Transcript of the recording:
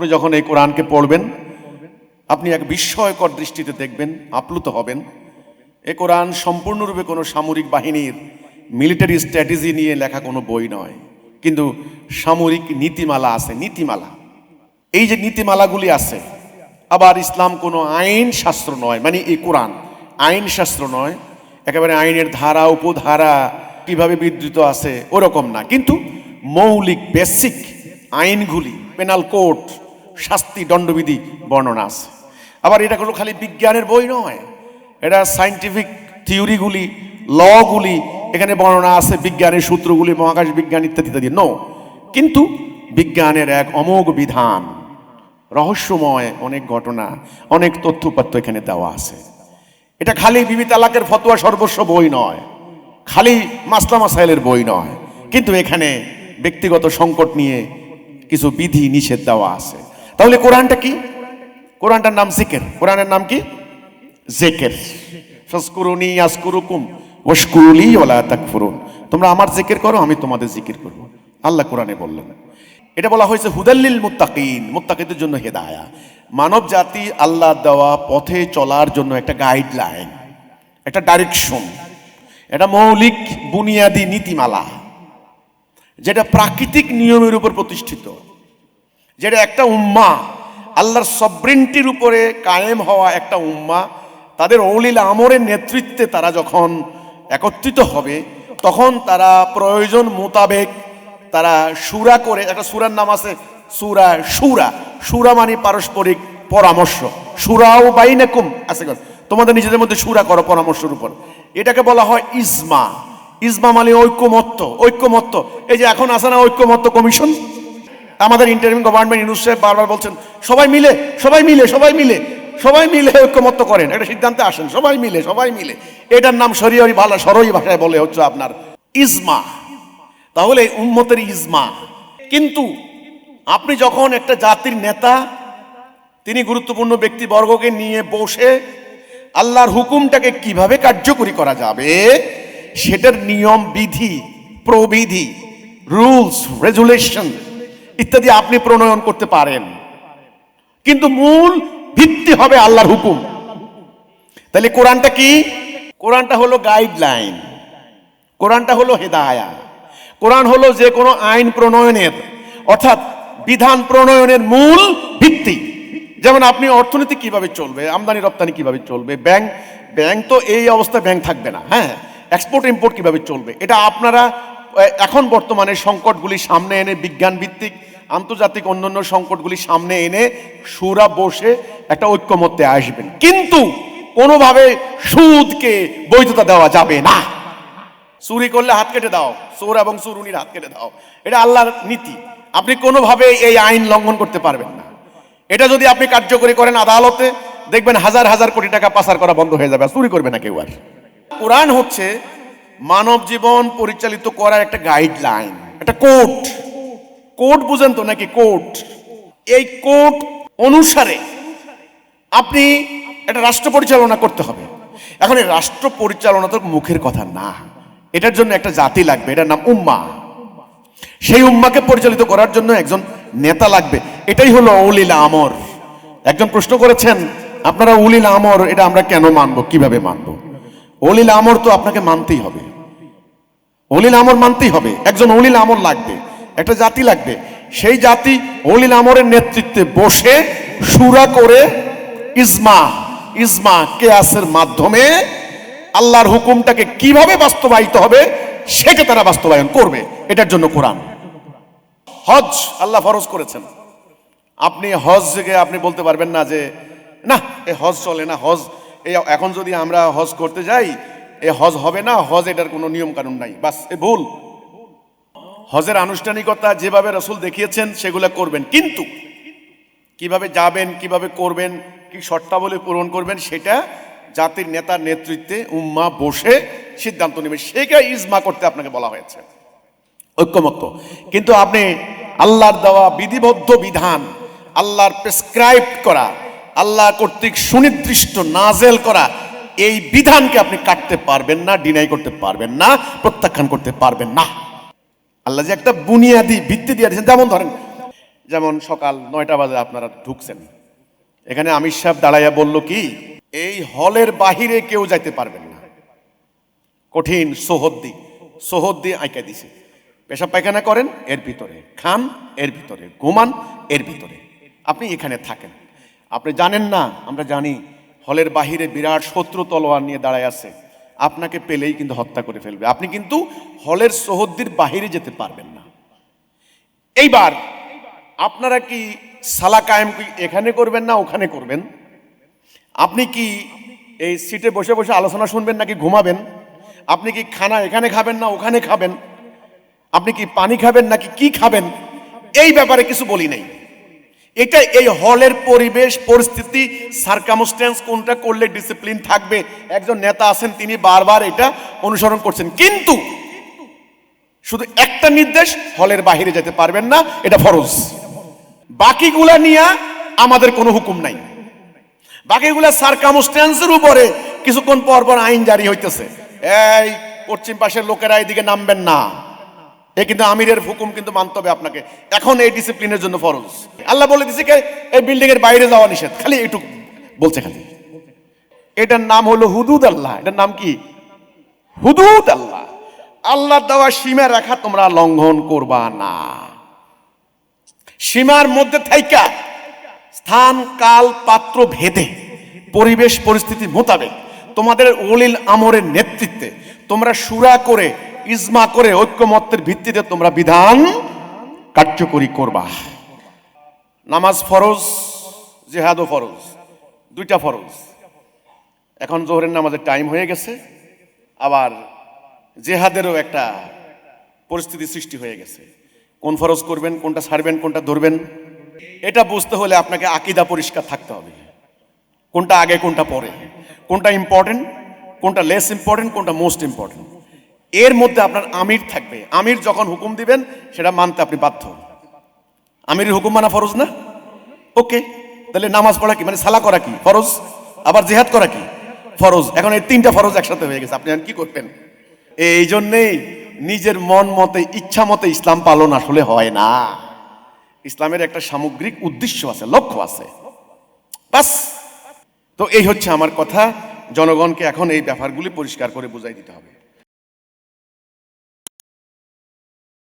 আপনি যখন এই কোরআনকে পড়বেন, আপনি এক বিস্ময়কর দৃষ্টিতে দেখবেন, আপ্লুত হবেন। এ কোরআন সম্পূর্ণরূপে কোনো সামরিক বাহিনীর মিলিটারি স্ট্র্যাটেজি নিয়ে লেখা কোনো বই নয়। কিন্তু সামরিক নীতিমালা আছে, নীতিমালা। এই যে নীতিমালাগুলি আছে, আবার ইসলাম কোনো আইন শাস্ত্র নয় মানে এই কোরআন আইন শাস্ত্র নয়। একেবারে আইনের ধারা, উপধারা কীভাবে বিধৃত আছে, ওরকম না। কিন্তু মৌলিক বেসিক আইনগুলি পেনাল কোড শাস্তি, দণ্ডবিধি বর্ণনা আছে। আবার এটা কোনো খালি বিজ্ঞানের বই নয়, এটা সাইন্টিফিক থিওরিগুলি লগুলি এখানে বর্ণনা আছে, বিজ্ঞানের সূত্রগুলি, মহাকাশ বিজ্ঞান ইত্যাদি ইত্যাদি। নো কিন্তু বিজ্ঞানের এক অমোঘ বিধান, রহস্যময় অনেক ঘটনা, অনেক তথ্যপাত্র এখানে দেওয়া আছে। এটা খালি বিবি তালাকের ফতোয়া সর্বস্ব বই নয়, খালি মাসলা মাসাইলের বই নয়, কিন্তু এখানে ব্যক্তিগত সংকট নিয়ে কিছু বিধি নিষেধ দেওয়া আছে। তাহলে কোরআনটা কি? কোরআনটার নাম জিকের। কোরআনের নাম কি? জেকের। ফসকুরুনি ইয়াসকুরুকুম ওয়াশকুরুলি ওয়ালা তাকফুরুন। তোমরা আমার জিকির করো, আমি তোমাদের জিকির করব। আল্লাহ কোরআনে বললেন। এটা বলা হয়েছে হুদাল্লিল মুত্তাকিন, মুত্তাকিদের জন্য হেদায়া। মানব জাতি আল্লাহ দেওয়া পথে চলার জন্য একটা গাইডলাইন, একটা ডাইরেকশন এটা মৌলিক বুনিয়াদি নীতিমালা, যেটা প্রাকৃতিক নিয়মের উপর প্রতিষ্ঠিত। যেটা একটা উম্মা, আল্লাহর সবরিনটির উপরে কায়েম হওয়া একটা উম্মা, তাদের অলিল আমরের নেতৃত্বে তারা যখন একত্রিত হবে, তখন তারা প্রয়োজন মোতাবেক তারা সুরা করে, একটা সুরার নাম আছে, সুরা সুরা। সুরা মানে পারস্পরিক পরামর্শ। সুরাও বাইনাকুম, আছে। তোমাদের নিজেদের মধ্যে সুরা করো পরামর্শের উপর। এটাকে বলা হয় ইজমা। ইজমা মানে ঐক্যমত্য ঐক্যমত্য। এই যে এখন আসে না ঐক্যমত্য কমিশন? আমাদের ইন্টারিম গভর্নমেন্ট ইউনুস সাহেব বারবার বলছেন, সবাই মিলে সবাই মিলে সবাই মিলে সবাই মিলে ঐক্যমত্য করেন। একটা সিদ্ধান্তে আসেন, সবাই মিলে সবাই মিলে। এটার নাম সরিয়রি ভালো সরই ভাষায় বলে হচ্ছে আপনার, ইজমা। তাহলে উন্মতের ইজমা। কিন্তু আপনি যখন একটা জাতির নেতা, তিনি গুরুত্বপূর্ণ ব্যক্তিবর্গকে নিয়ে বসে আল্লাহর হুকুমটাকে কীভাবে কার্যকরী করা যাবে, সেটার নিয়ম, বিধি, প্রবিধি, রুলস, রেজুলেশন ইত্যাদি আপনি প্রণয়ন করতে পারেন। কিন্তু মূল ভিত্তি হবে আল্লাহর হুকুম। তাহলে কোরআনটা কি? কোরআনটা হলো গাইডলাইন কোরআনটা হলো হেদায়া। কোরআন হলো যে কোনো আইন প্রণয়নের, অর্থাৎ বিধান প্রণয়নের মূল ভিত্তি। যেমন আপনি অর্থনীতি কীভাবে চলবে, আমদানি রপ্তানি কীভাবে চলবে, ব্যাংক ব্যাংক তো এই অবস্থায় ব্যাংক থাকবে না হ্যাঁ? এক্সপোর্ট ইম্পোর্ট কীভাবে চলবে? এটা আপনারা এখন বর্তমানে সংকটগুলি সামনে এনে বিজ্ঞান ভিত্তিক আন্তর্জাতিক অন্যান্য সংকটগুলি সামনে এনে সুরা বসে একটা ঐক্যমত্যে আসবেন। কিন্তু কোনোভাবে সুদকে বৈধতা দেওয়া যাবে না। চুরি করলে হাত কেটে দাও, চোর এবং চুরুনির হাত কেটে দাও। এটা আল্লাহর নীতি। আপনি কোনোভাবে এই আইন লঙ্ঘন করতে পারবেন না। এটা যদি আপনি কার্যকরী করেন আদালতে, দেখবেন হাজার হাজার কোটি টাকা পাচার করা বন্ধ হয়ে যাবে চুরি করবে না কেউ আর। কোরআন হচ্ছে মানব জীবন পরিচালিত করার একটা গাইডলাইন একটা কোড কোড বুঝেন তো নাকি কোড? এই কোড অনুসারে আপনি একটা রাষ্ট্র পরিচালনা করতে হবে। এখন এই রাষ্ট্র পরিচালনা তো মুখের কথা না। এটার জন্য একটা জাতি লাগবে, এটার নাম উম্মা। সেই উম্মাকে পরিচালিত করার জন্য একজন নেতা লাগবে। এটাই হলো উলিল আমর। একজন প্রশ্ন করেছেন, আপনারা উলিল আমর, এটা আমরা কেন মানব, কীভাবে মানব? অলিল আমর তো আপনাকে মানতেই হবে। অলিল আমর মানতেই হবে। একজন অলিল আমর লাগবে। একটা জাতি লাগবে। সেই জাতি অলিল আমরের নেতৃত্বে বসে সুরা করে ইজমা ইজমা কেয়াসের মাধ্যমে আল্লাহর হুকুমটাকে কীভাবে বাস্তবায়িত হবে সেটা তারা বাস্তবায়ন করবে। এটার জন্য কোরআন। হজ আল্লাহ ফরজ করেছেন। আপনি হজ থেকে আপনি বলতে পারবেন না যে, না, এ হজ চলে না, হজ এই এখন যদি আমরা হজ করতে যাই, এ হজ হবে না, হজ এটার কোনো নিয়ম কানুন নাই। বাস, এ ভুল। হজের আনুষ্ঠানিকতা যেভাবে রসুল দেখিয়েছেন, সেগুলো করবেন। কিন্তু কীভাবে যাবেন, কীভাবে করবেন, কি শর্তাবলী পূরণ করবেন, সেটা জাতির নেতার নেতৃত্বে উম্মা বসে সিদ্ধান্ত নেবে। সেটা ইজমা করতে আপনাকে বলা হয়েছে। ঐক্যমত্য। কিন্তু আপনি আল্লাহর দেওয়া বিধিবদ্ধ বিধান, আল্লাহর প্রেসক্রাইব করা, আল্লাহ কর্তৃক সুনির্দিষ্ট নাজেল করা, এই বিধানকে আপনি কাটতে পারবেন না ডিনাই করতে পারবেন না, প্রত্যাখ্যান করতে পারবেন না। আল্লাহ যে একটা বুনিয়াদি ভিত্তি দিয়ে দিয়েছেন। যেমন ধরেন, যেমন সকাল নয়টা বাজে আপনারা ঢুকছেন। এখানে আমির সাহেব দাঁড়াইয়া বলল কি, এই হলের বাহিরে কেউ যাইতে পারবেন না। কঠিন সোহদ্দি সোহদ্দি আঁকা দিছে। পেশাব পায়খানা করেন, এর ভিতরে খান, এর ভিতরে ঘুমান, এর ভিতরে। আপনি এখানে থাকেন। আপনি জানেন না, আমরা জানি হলের বাহিরে বিরাট শত্রু তলোয়ার নিয়ে দাঁড়ায় আছে। আপনাকে পেলেই কিন্তু হত্যা করে ফেলবে। আপনি কিন্তু হলের সহদ্দির বাহিরে যেতে পারবেন না। এইবার আপনারা কি সালা কায়েম কি এখানে করবেন না ওখানে করবেন? আপনি কি এই সিটে বসে বসে আলোচনা শুনবেন নাকি ঘুমাবেন? আপনি কি খানা এখানে খাবেন না ওখানে খাবেন? আপনি কি পানি খাবেন নাকি কি খাবেন? এই ব্যাপারে কিছু বলি নাই। এটা এই হলের পরিবেশ, পরিস্থিতি সার্কামস্ট্যান্স কোনটা করলে ডিসিপ্লিন থাকবে? একজন নেতা আছেন, তিনি বারবার এটা অনুসরণ করছেন। কিন্তু শুধু একটা নির্দেশ, হলের বাইরে যেতে পারবেন না, এটা ফরজ। বাকিগুলা নিয়ে আমাদের কোনো হুকুম নাই। বাকিগুলা সার্কামস্টেন্সের উপরে কিছুক্ষণ পর পর আইন জারি হইতেছে। এই পশ্চিম পাশের লোকেরা এদিকে নামবেন না। এ কিন্তু আমিরের হুকুম কিন্তু মানতে হবে আপনাকে। এখন এই ডিসিপ্লিনের জন্য ফরজ। আল্লাহ বলে দিছে এই বিল্ডিং এর বাইরে যাওয়া নিষেধ। খালি এইটুকু বলছে খালি। এটার নাম হলো হুদুদ আল্লাহ। এটার নাম কি? হুদুদ আল্লাহ। আল্লাহ দেওয়া সীমা রেখা তোমরা লঙ্ঘন করবা না। সীমার মধ্যে থাইকা স্থান, কাল, পাত্র, ভেদে, পরিবেশ, পরিস্থিতি মোতাবেক তোমাদের অলিল আমরের নেতৃত্বে তোমরা সুরা করে ইজমা করে ঐক্যমত্যের ভিত্তিতে তোমরা বিধান কার্যকরী করবা। নামাজ ফরজ, জেহাদও ফরজ, দুইটা ফরজ। এখন জোহরের নামাজের টাইম হয়ে গেছে, আবার জেহাদেরও একটা পরিস্থিতি সৃষ্টি হয়ে গেছে। কোন ফরজ করবেন, কোনটা ছাড়বেন, কোনটা ধরবেন, এটা বুঝতে হলে আপনাকে আকিদা পরিষ্কার থাকতে হবে। কোনটা আগে, কোনটা পরে। কোনটা ইম্পর্টেন্ট কোনটা লেস ইম্পর্টেন্ট কোনটা মোস্ট ইম্পর্টেন্ট এর মধ্যে আপনার আমির থাকবে। আমির যখন হুকুম দিবেন, সেটা মানতে আপনি বাধ্য। আমিরের হুকুম মানা ফরজ না? ওকে, তাহলে নামাজ পড়া কি? মানে সালা করা কি? ফরজ? আবার জেহাদ করা কি? ফরজ। এখন এই তিনটা ফরজ একসাথে হয়ে গেছে। আপনি এখন কি করবেন? এই জন্যেই নিজের মন মতে, ইচ্ছা মতে ইসলাম পালন আসলে হয় না। ইসলামের একটা সামগ্রিক উদ্দেশ্য আছে, লক্ষ্য আছে। বাস। তো এই হচ্ছে আমার কথা। জনগণকে এখন এই ব্যাপারগুলি পরিষ্কার করে বুঝাই দিতে হবে।